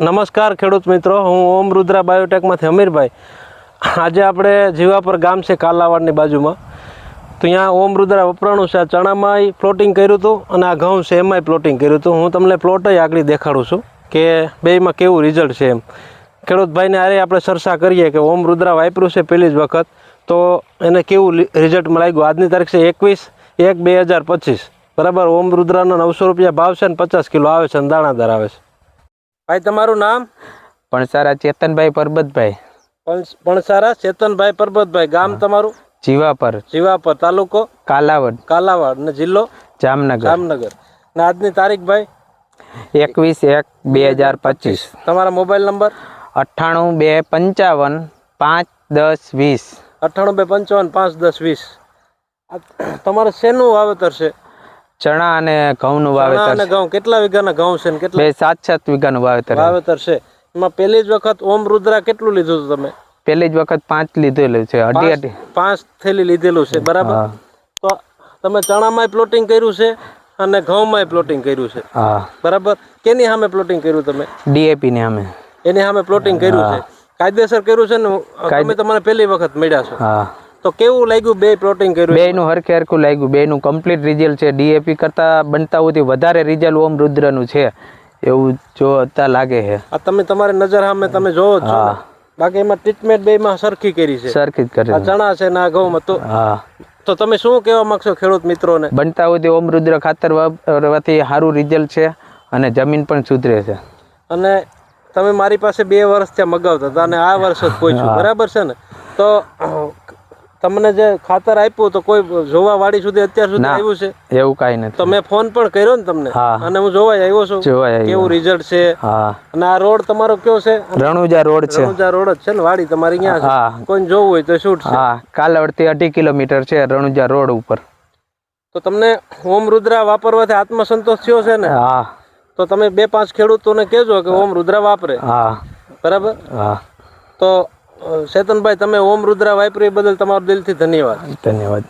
નમસ્કાર ખેડૂત મિત્રો, હું ઓમ રુદ્રા બાયોટેકમાંથી અમીરભાઈ. આજે આપણે જીવાપર ગામ છે કાલાવાડની બાજુમાં. તો અહીંયા ઓમ રુદ્રા વપરાણું છે. આ ચણામાંય પ્લોટિંગ કર્યું હતું અને આ ઘઉં છે, એમાંય પ્લોટિંગ કર્યું હતું. હું તમને પ્લોટય આગળ દેખાડું છું કે બેયમાં કેવું રિઝલ્ટ છે એમ. ખેડૂત ભાઈને આરે આપણે ચર્ચા કરીએ કે ઓમ રુદ્રા વાપર્યું છે પહેલી જ વખત. તો એને કેવું રિઝલ્ટમાં લાગ્યું આજની તારીખ છે એકવીસ એક બે હજાર પચીસ. બરાબર? ઓમ રુદ્રાનો નવસો રૂપિયા ભાવ છે ને પચાસ કિલો આવે છે અને દાણાદાર આવે છે. ભાઈ તમારું નામ? પણ સારા ચેતનભાઈ પરબતભાઈ. પણસારા ચેતનભાઈ પરબતભાઈ ગામ તમારું? જીવાપર. જીવાપર તાલુકો? કાલાવડ. કાલાવડ ને જિલ્લો? જામનગર. જામનગર. ને આજની તારીખ ભાઈ? એકવીસ એક બે હજાર પચીસ. તમારા મોબાઈલ નંબર? અઠ્ઠાણું બે પંચાવન પાંચ દસ વીસ. અઠ્ઠાણું બે પંચાવન પાંચ દસ વીસ. તમારે શેનું વાવેતર છે? ચણા અને ઘઉંનું વાવેતર અને ઘઉં કેટલા વીઘાના ઘઉં છે ને કેટલા? સાત સાત વીઘાનું વાવેતર વાવેતર છે. એમાં પહેલી જ વખત ઓમ રુદ્રા કેટલું લીધું હતું તમે? પહેલી જ વખત પાંચ લીધેલું છે અઢી અઢી. પાંચ થેલી લીધેલું છે બરાબર? તો તમે ચણામાંય પ્લોટિંગ કર્યું છે અને ઘઉંમાંય પ્લોટિંગ કર્યું છે. હા. બરાબર? કેની સામે પ્લોટિંગ કર્યું તમે? ડીએપી ની સામે. એની સામે પ્લોટિંગ કર્યું છે. કાયદેસર કર્યું છે ને? તમે તમારે પહેલી વખત મળ્યા છો. હા. તો કેવું લાગ્યું બે પ્લોટિંગ કર્યું બે નું હરખે હરખું લાગ્યું. બે નું કમ્પ્લીટ રિઝલ્ટ છે. ડીએપી કરતા બનતા સુધી વધારે રિઝલ્ટ ઓમ રુદ્રનું છે. એવું જો અત્યારે લાગે છે. આ તમે તમારી નજર સામે તમે જોવો છો બાકી એમાં ટ્રીટમેન્ટ બે માં સરખી કરી છે. સરખી જ કરી ચણા છે ના ઘઉં તો હા. તો તમે શું કહેવા માંગશો ખેડૂત મિત્રોને? બનતા સુધી ઓમ રુદ્ર ખાતર વાપરવાથી સારું રિઝલ્ટ છે અને જમીન પણ સુધરે છે. અને તમે મારી પાસે બે વર્ષ ત્યાં મગાવતા હતા અને આ વર્ષ જ પહોંચ્યું બરાબર છે ને? તો તમને જે ખાતર આપ્યું તો કોઈ જોવા વાળી સુધી અત્યાર સુધી આવ્યું છે? એવું કાંઈ નથી. તો મેં ફોન પણ કર્યો ને તમને. હા. અને હું જોવા આવ્યો છું. કેવું રિઝલ્ટ છે? હા. અને આ રોડ તમારો કયો છે? રણુજા રોડ છે. રણુજા રોડ જ છે ને વાડી તમારી અહીંયા છે. હા. કોઈને જોવું હોય તો શૂટ છે. હા કાલાવડથી અઢી કિલોમીટર છે રણુજા રોડ ઉપર. તો તમને ઓમ રુદ્રા વાપરવાથી આત્મસંતોષ થયો છે ને? હા. તો તમે બે પાંચ ખેડૂતોને કહેજો કે ઓમ રુદ્રા વાપરે. હા. બરાબર? હા. તો ચેતનભાઈ તમે ઓમ રુદ્રા વાપરી બદલ તમારો દિલથી ધન્યવાદ. ધન્યવાદ.